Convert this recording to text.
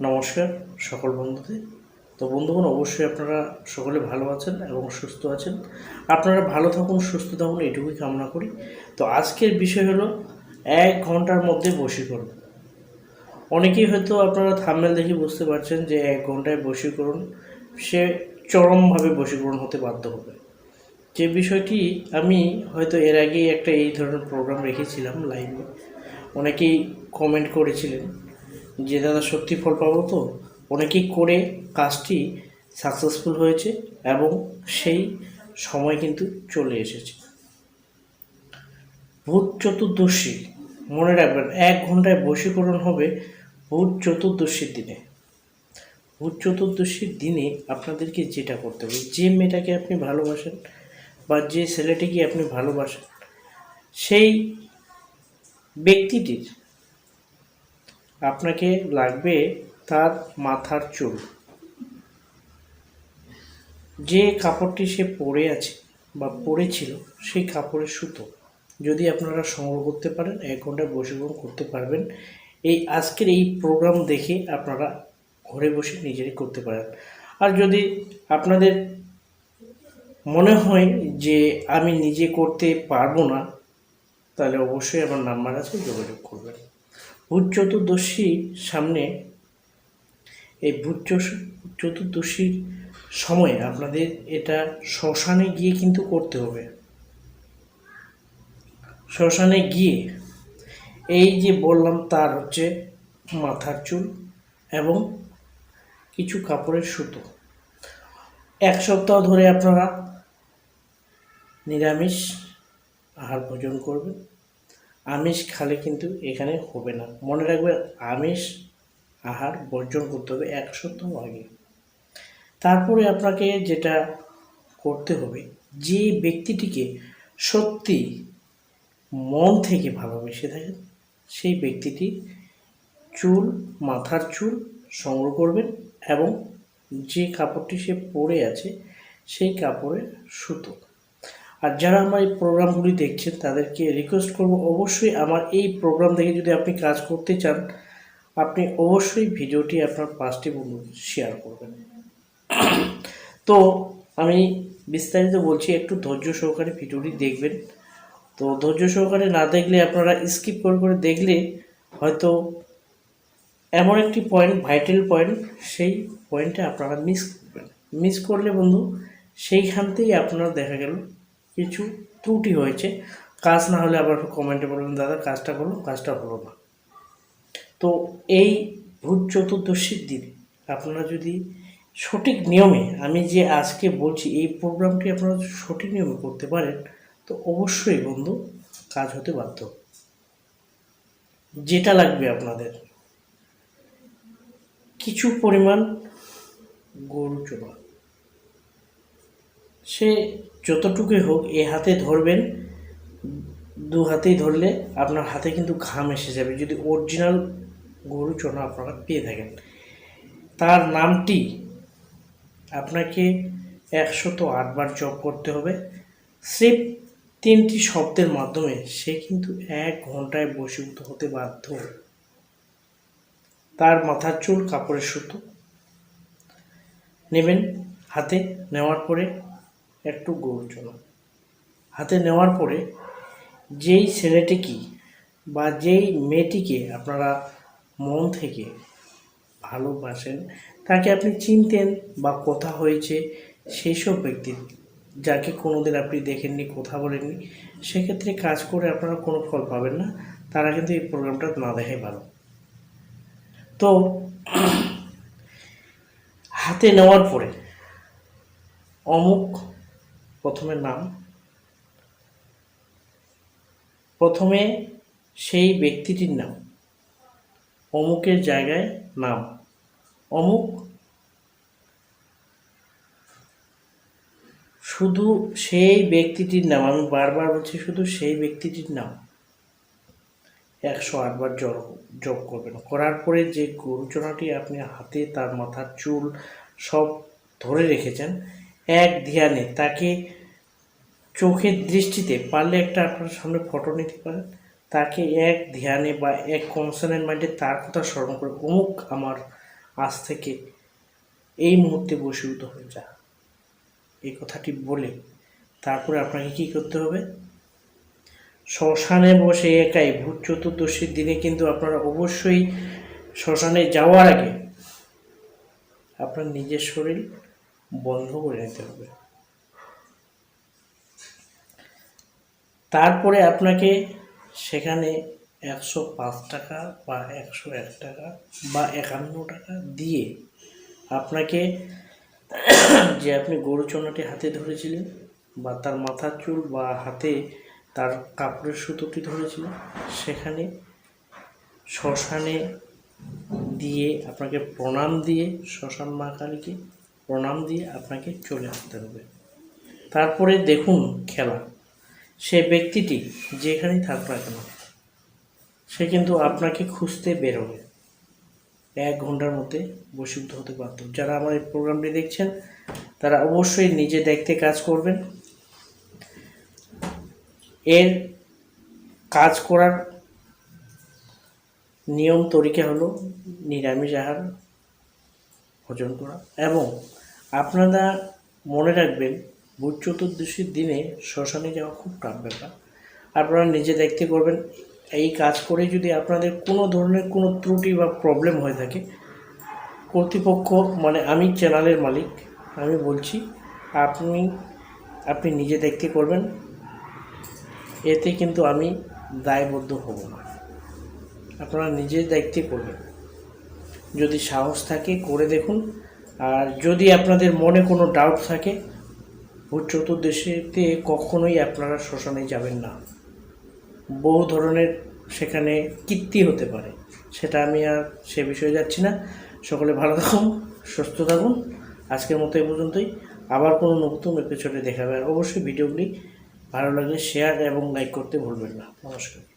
নমস্কার সকল বন্ধুদের। তো বন্ধুগণ, অবশ্যই আপনারা সকলে ভালো আছেন এবং সুস্থ আছেন। আপনারা ভালো থাকুন, সুস্থ থাকুন, এটুকুই কামনা করি। তো আজকের বিষয় হলো, এক ঘণ্টার মধ্যে বশীকরণ। অনেকেই হয়তো আপনারা থাম্বেল দেখে বুঝতে পারছেন যে এক ঘন্টায় বশীকরণ, সে চরমভাবে বশীকরণ হতে বাধ্য হবে। যে বিষয়টি আমি হয়তো এর আগেই একটা এই ধরনের প্রোগ্রাম রেখেছিলাম লাইভে অনেকেই কমেন্ট করেছিলেন। যে দাদা সত্যি ফল পাবো তো? অনেকেই করে কাজটি সাকসেসফুল হয়েছে এবং সেই সময় কিন্তু চলে এসেছে। ভূত চতুর্দশী, মনে রাখবেন, এক ঘন্টায় বশীকরণ হবে ভূত চতুর্দশীর দিনে। ভূত চতুর্দশীর দিনে আপনাদেরকে যেটা করতে হবে, যে মেয়েটাকে আপনি ভালোবাসেন বা যে ছেলেটিকে আপনি ভালোবাসেন, সেই ব্যক্তিটির আপনাকে লাগবে তার মাথার চুল। যে কাপড়টি সে পরে আছে বা পরেছিল, সেই কাপড়ের সুতো। যদি আপনারা সংগ্রহ করতে পারেন, এক ঘন্টায় বসীকরণ করতে পারবেন। এই আজকের এই প্রোগ্রাম দেখে আপনারা ঘরে বসে নিজেরাই করতে পারেন। আর যদি আপনাদের মনে হয় যে আমি নিজে করতে পারব না, তাহলে অবশ্যই আমার নাম্বার আছে, যোগাযোগ করবেন। ভূত চতুর্দশীর সামনে, এই ভূত চতুর্দশীর সময় আপনাদের এটা শ্মশানে গিয়ে কিন্তু করতে হবে। শ্মশানে গিয়ে এই যে বললাম তার হচ্ছে মাথার চুল এবং কিছু কাপড়ের সুতো। এক সপ্তাহ ধরে আপনারা নিরামিষ আহার ভোজন করবেন। আমিষ খালে কিন্তু এখানে হবে না। মনে রাখবেন আমিষ আহার বর্জন করতে হবে এক সপ্তাহ আগে। তারপরে আপনাকে যেটা করতে হবে, যে ব্যক্তিটিকে সত্যি মন থেকে ভালোবেসে থাকেন, সেই ব্যক্তিটি চুল, মাথার চুল সংগ্রহ করবেন এবং যে কাপড়টি সে পরে আছে, সেই কাপড়ের সুতো। আর যারা আমার এই প্রোগ্রামগুলি দেখছেন, তাদেরকে রিকোয়েস্ট করব, অবশ্যই আমার এই প্রোগ্রাম দেখে যদি আপনি কাজ করতে চান, আপনি অবশ্যই ভিডিওটি আপনার পাঁচটি বন্ধু শেয়ার করবেন। তো আমি বিস্তারিত বলছি, একটু ধৈর্য সহকারে ভিডিওটি দেখবেন। তো ধৈর্য সহকারে না দেখলে আপনারা স্কিপ করে করে দেখলে হয়তো এমন একটি পয়েন্ট ভাইটাল পয়েন্ট সেই পয়েন্টে আপনারা মিস করবেন। মিস করলে বন্ধু সেইখানতেই আপনারা দেখা গেল কিছু ত্রুটি হয়েছে, কাজ না হলে আবার কমেন্টে বলবেন দাদা, কাজটা করল কাজটা হলো না। তো এই ভূত চতুর্দশীর দিন আপনারা যদি সঠিক নিয়মে, আমি যে আজকে বলছি, এই প্রোগ্রামটি আপনারা সঠিক নিয়মে করতে পারেন, তো অবশ্যই বন্ধু, কাজ হতে বাধ্য। যেটা লাগবে আপনাদের। কিছু পরিমাণ গরু চোবা সে যতটুকুই হোক এ হাতে ধরবেন, দু হাতেই ধরলে আপনার হাতে কিন্তু ঘাম এসে যাবে। যদি অরিজিনাল গরু চোনা আপনারা পেয়ে থাকেন। তার নামটি আপনাকে একশত আটবার জপ করতে হবে। স্রেফ তিনটি শব্দের মাধ্যমে সে কিন্তু এক ঘন্টায় বশীভূত হতে বাধ্য। তার মাথার চুল কাপড়ের সুতো। নেবেন হাতে, নেওয়ার পরে একটু গরু চলা হাতে নেওয়ার পরে যেই ছেলেটিকে বা যেই মেয়েটিকে আপনারা মন থেকে ভালোবাসেন, তাকে আপনি চিনতেন বা কথা হয়েছে সেই সব ব্যক্তি যাকে কোনোদিন আপনি দেখেননি, কথা বলেননি, সেক্ষেত্রে কাজ করে আপনারা কোনো ফল পাবেন না। তারা কিন্তু এই প্রোগ্রামটা না দেখাই ভালো। তো হাতে নেওয়ার পরে অমুক প্রথমে নাম। প্রথমে সেই ব্যক্তিটির নাম। অমুকের জায়গায় নাম। অমুক শুধু সেই ব্যক্তিটির নাম। আমি বারবার বলছি শুধু সেই ব্যক্তিটির নাম। একশো আটবার জল যোগ করবেন। করার পরে যে গরুচনাটি আপনি হাতে, তার মাথার চুল সব ধরে রেখেছেন এক ধ্যানে তাকে চোখের দৃষ্টিতে পারলে একটা আপনার সামনে ফটো নিতে পারেন। তাকে এক ধ্যানে বা এক কনসার্নের মাইন্ডে তার কথা স্মরণ করে অমুক আমার আজ থেকে এই মুহূর্তে বশীভূত হয়ে যা। এই কথাটি বলে তারপরে আপনাকে কি করতে হবে? শ্মশানে বসে একাই ভূত চতুর্দশীর দিনে কিন্তু আপনারা অবশ্যই শ্মশানে যাওয়ার আগে আপনার নিজের শরীর বন্ধ করে নিতে হবে। তারপরে আপনাকে সেখানে একশো পাঁচ টাকা বা একশো এক টাকা বা একান্ন টাকা দিয়ে আপনাকে যে আপনি গরু চোনাটি হাতে ধরেছিলেন বা তার মাথার চুল বা হাতে তার কাপড়ের সুতোটি ধরেছিলেন, সেখানে শ্মশানে দিয়ে আপনাকে প্রণাম দিয়ে শ্মশান মা কালীকে প্রণাম দিয়ে আপনাকে চলে আসতে হবে। তারপরে দেখুন খেলা। সে ব্যক্তিটি যেখানেই থাক না কেন, সে কিন্তু আপনাকে খুঁজতে বেরোবে। এক ঘণ্টার মধ্যে বসীভূত হতে পারত যারা আমার এই প্রোগ্রামটি দেখছেন, তারা অবশ্যই নিজে দেখতে কাজ করবেন। এর কাজ করার নিয়ম তরিকা হলো নিরামিষ আহার ভোজন করা। এবং আপনারা মনে রাখবেন ভূত চতুর্দশীর দিনে শ্মশানে যাওয়া খুব টাফ ব্যাপার। আপনারা নিজে দেখতে করবেন, এই কাজ করে যদি আপনাদের কোনো ধরনের কোনো ত্রুটি বা প্রবলেম হয়ে থাকে, কর্তৃপক্ষ মানে আমি চ্যানেলের মালিক, আমি বলছি, আপনি আপনি নিজে দেখতে করবেন, এতে কিন্তু আমি দায়বদ্ধ হব না। আপনারা নিজে দায়িত্বে করবেন। যদি সাহস থাকে, করে দেখুন। আর যদি আপনাদের মনে কোনো ডাউট থাকে ভূত চতুর্দশীতে কখনোই আপনারা শ্মশানে যাবেন না। বহু ধরনের সেখানে কীর্তি হতে পারে, সেটা আমি আর সে বিষয়ে যাচ্ছি না। সকলে ভালো থাকুন, সুস্থ থাকুন। আজকের মতো এই পর্যন্তই। আবার কোনো নতুন এপিসোডে দেখাবে। আর অবশ্যই ভিডিওগুলি ভালো লাগলে শেয়ার এবং লাইক করতে ভুলবেন না। নমস্কার।